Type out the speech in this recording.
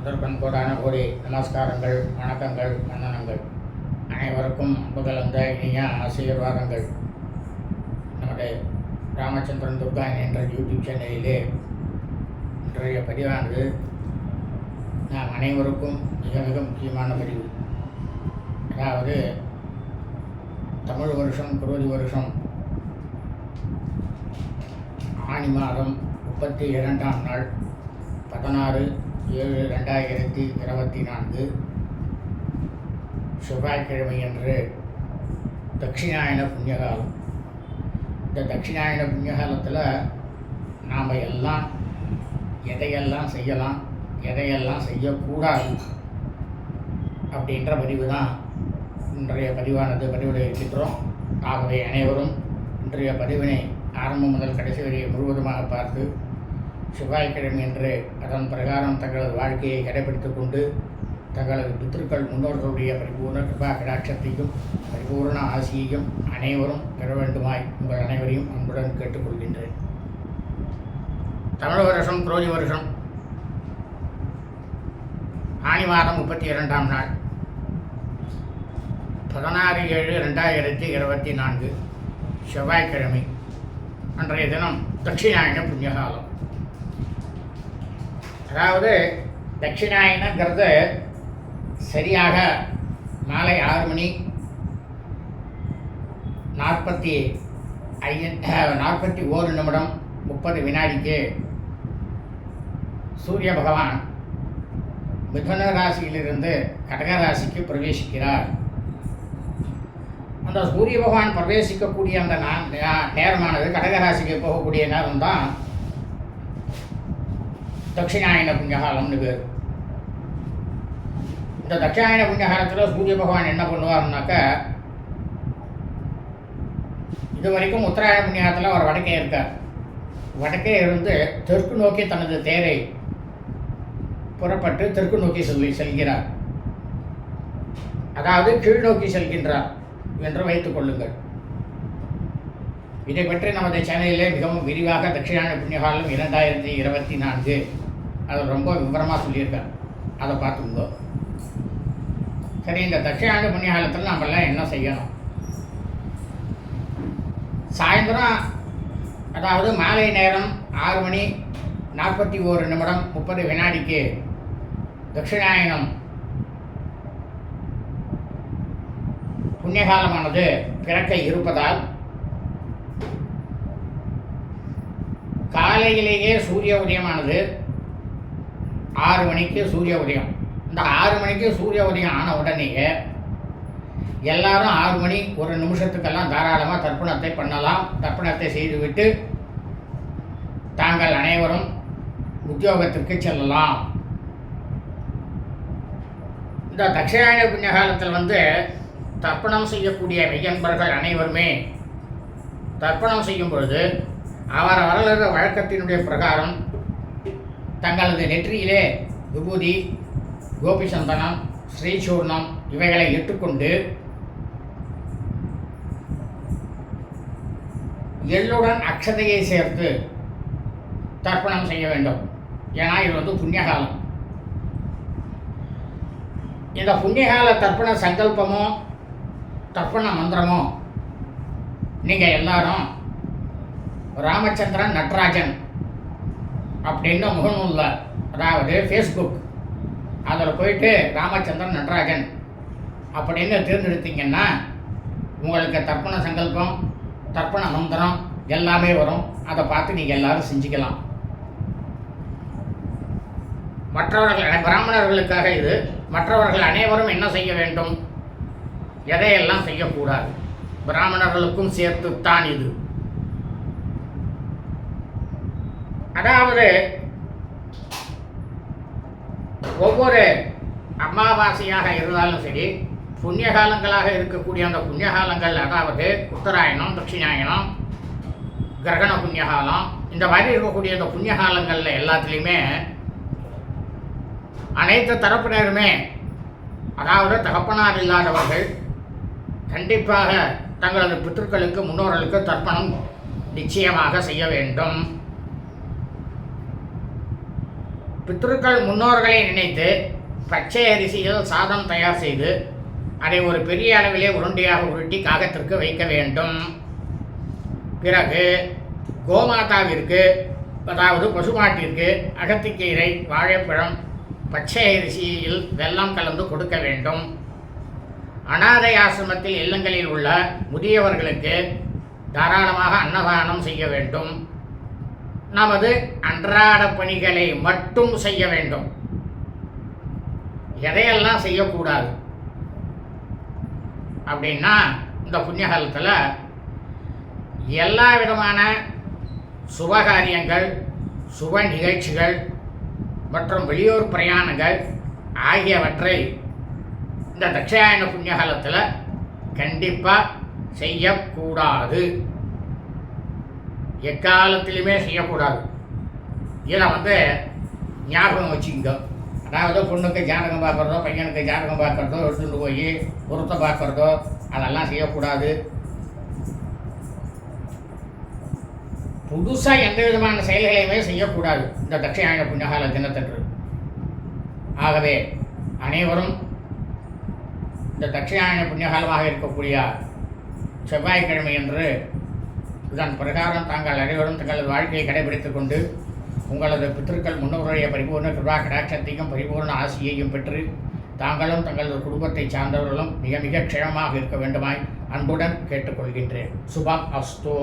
முதற்கண் கோடான கோடி நமஸ்காரங்கள் வணக்கங்கள் வந்தனங்கள். அனைவருக்கும் அன்புகலந்த இனிய ஆசீர்வாதங்கள். நம்முடைய ராமச்சந்திரன் துர்கா என்ற யூடியூப் சேனலிலே இன்றைய பதிவானது நாம் அனைவருக்கும் மிக மிக முக்கியமான பதிவு. அதாவது தமிழ் வருஷம் குரோதி வருஷம். ஆனி மாதம் முப்பத்தி இரண்டாம் நாள் பதினாறு ஏழு ரெண்டாயிரத்தி இருபத்தி நான்கு செவ்வாய்க்கிழமை என்று தட்சிணாயன புண்ணியகாலம். இந்த தட்சிணாயன புண்ணியகாலத்தில் நாம் எல்லாம் எதையெல்லாம் செய்யலாம் எதையெல்லாம் செய்யக்கூடாது அப்படின்ற பதிவு தான் இன்றைய பதிவானது. பதிவிட இருக்கின்றோம். ஆகவே அனைவரும் இன்றைய பதிவினை ஆரம்பம் முதல் கடைசி வரை முழுவதுமாக பார்த்து செவ்வாய்க்கிழமை என்று அதன் பிரகாரம் தங்களது வாழ்க்கையை கடைபிடித்துக் கொண்டு தங்களது பித்திருக்கள் முன்னோர்களுடைய பரிபூர்ண கிருபா கடாட்சத்தையும் பரிபூர்ண ஆசியையும் அனைவரும் பெற வேண்டுமாய் உங்கள் அனைவரையும் அன்புடன் கேட்டுக்கொள்கின்றேன். தமிழ் வருஷம் குரோதி வருஷம். ஆனி மாதம் முப்பத்தி இரண்டாம் நாள். பதினாறு ஏழு ரெண்டாயிரத்தி இருபத்தி நான்கு செவ்வாய்க்கிழமை. அன்றைய தினம் தட்சிணாயன புண்ணியகாலம். அதாவது தட்சிணாயனங்கிறது சரியாக மாலை ஆறு மணி நாற்பத்தி ஐய நாற்பத்தி ஓரு நிமிடம் முப்பது வினாடிக்கு சூரிய பகவான் மிதுன ராசியிலிருந்து கடக ராசிக்கு பிரவேசிக்கிறார். அந்த சூரிய பகவான் பிரவேசிக்கக்கூடிய அந்த நேரமானது கடகராசிக்கு போகக்கூடிய நேரம் தான் தட்சிணாயன புண்ணியகாலம்னு பேர். இந்த தட்சிணாயன புண்ணியகாலத்தில் சூரிய பகவான் என்ன பண்ணுவார்னாக்க இது வரைக்கும் உத்தராயண புண்ணியகாலத்தில் அவர் வடக்கே இருக்கார். வடக்கே இருந்து தெற்கு நோக்கி தனது தேரை புறப்பட்டு தெற்கு நோக்கி செல் செல்கிறார். அதாவது கீழ் நோக்கி செல்கின்றார் என்று வைத்துக் கொள்ளுங்கள். இதை பற்றி நமது சேனலிலே மிகவும் விரிவாக தட்சிணாயன புண்ணியகாலம் இரண்டாயிரத்தி இருபத்தி நான்கு. அதை ரொம்ப விவரமாக சொல்லியிருக்கேன் அதை பார்த்துங்கோ சரி இந்த தட்சிணாயன புண்ணியகாலத்தில் நம்மளாம் என்ன செய்யணும்? சாயந்தரம் அதாவது மாலை நேரம் ஆறு மணி நாற்பத்தி ஓரு நிமிடம் முப்பது வினாடிக்கு தட்சிணாயனம். புண்ணியகாலமானது பிறக்க இருப்பதால் காலையிலேயே சூரிய உதயமானது. ஆறு மணிக்கு சூரிய உதயம். இந்த ஆறு மணிக்கு சூரிய உதயம் ஆன உடனேயே எல்லாரும் ஆறு மணி ஒரு நிமிஷத்துக்கெல்லாம் தாராளமாக தர்ப்பணத்தை பண்ணலாம். தர்ப்பணத்தை செய்துவிட்டு தாங்கள் அனைவரும் உத்தியோகத்திற்கு செல்லலாம். இந்த தட்சிணாயன புண்ணிய காலத்தில் வந்து தர்ப்பணம் செய்யக்கூடிய மெய்யன்பர்கள் அனைவருமே தர்ப்பணம் செய்யும் பொழுது அவர் வரலாறு வழக்கத்தினுடைய பிரகாரம் தங்களது நெற்றியிலே விபூதி கோபிசந்தனம் ஸ்ரீசூர்ணம் இவைகளை இட்டுக்கொண்டு எள்ளுடன் அக்ஷதையை சேர்த்து தர்ப்பணம் செய்ய வேண்டும். ஏன்னா இது வந்து புண்ணியகாலம். இந்த புண்ணியகால தர்ப்பண சங்கல்பமோ தர்ப்பண மந்திரமோ நீங்கள் எல்லாரும் ராமச்சந்திரன் நட்ராஜன் அப்படின்னு முகநூலில் அதாவது ஃபேஸ்புக் அதில் போயிட்டு ராமச்சந்திரன் நடராஜன் அப்படின்னு தேர்ந்தெடுத்தீங்கன்னா உங்களுக்கு தர்ப்பண சங்கல்பம் தர்ப்பண மந்திரம் எல்லாமே வரும். அதை பார்த்து நீங்கள் எல்லாரும் செஞ்சுக்கலாம். மற்றவர்கள் பிராமணர்களுக்காக இது. மற்றவர்கள் அனைவரும் என்ன செய்ய வேண்டும்? எதையெல்லாம் செய்யக்கூடாது? பிராமணர்களுக்கும் சேர்த்துத்தான் இது. அதாவது ஒவ்வொரு அமாவாசையாக இருந்தாலும் சரி புண்ணிய காலங்களாக இருக்கக்கூடிய அந்த புண்ணிய காலங்கள் அதாவது உத்தராயணம் தட்சிணாயணம் கிரகண புண்ணியகாலம் இந்த மாதிரி இருக்கக்கூடிய இந்த புண்ணிய காலங்களில் எல்லாத்துலேயுமே அனைத்து தரப்பினருமே அதாவது தகப்பனார் இல்லாதவர்கள் கண்டிப்பாக தங்களது பித்தர்களுக்கு முன்னோர்களுக்கு தர்ப்பணம் நிச்சயமாக செய்ய வேண்டும். பித்ருக்கள் முன்னோர்களை நினைத்து பச்சை அரிசியில் சாதம் தயார் செய்து அதை ஒரு பெரிய அளவிலே உருண்டையாக உருட்டி காகத்திற்கு வைக்க வேண்டும். பிறகு கோமாதாவிற்கு அதாவது பசுமாட்டிற்கு அகத்திக்கீரை வாழைப்பழம் பச்சை அரிசியில் வெல்லம் கலந்து கொடுக்க வேண்டும். அனாதை ஆசிரமத்தில் இல்லங்களில் உள்ள முதியவர்களுக்கு தாராளமாக அன்னதானம் செய்ய வேண்டும். நமது அன்றாட பணிகளை மட்டும் செய்ய வேண்டும். எதையெல்லாம் செய்யக்கூடாது? அப்படின்னா இந்த புண்ணிய காலத்தில் எல்லா விதமான சுபகாரியங்கள் சுப நிகழ்ச்சிகள் மற்றும் வெளியூர் பிரயாணங்கள் ஆகியவற்றை இந்த தட்சாயண புண்ணியகாலத்தில் கண்டிப்பாக செய்யக்கூடாது. எக்காலத்திலுமே செய்யக்கூடாது. இதில் வந்து ஞாபகம் வச்சுக்கோ அதாவது பொண்ணுக்கு ஜாதகம் பார்க்குறதோ பையனுக்கு ஜாதகம் பார்க்குறதோ எடுத்துகிட்டு போய் பொருத்த பார்க்குறதோ அதெல்லாம் செய்யக்கூடாது. புதுசாக எந்த விதமான செயல்களையுமே செய்யக்கூடாது. இந்த தட்சிணாயன புண்ணியகால தினத்தன்று. ஆகவே அனைவரும் இந்த தட்சிணாயன புண்ணியகாலமாக இருக்கக்கூடிய செவ்வாய்க்கிழமை என்று இதன் பிரகாரம் தாங்கள் அனைவரும் தங்களது வாழ்க்கையை கடைபிடித்துக் கொண்டு உங்களது பித்திருக்கள் முன்னோருடைய பரிபூர்ண கிருபா கடாட்சத்தையும் பரிபூர்ண ஆசியையும் பெற்று தாங்களும் தங்களது குடும்பத்தை சார்ந்தவர்களும் மிக மிக க்ஷேமமாக இருக்க வேண்டுமாய் அன்புடன் கேட்டுக்கொள்கின்றேன். சுபம் அஸ்தோ.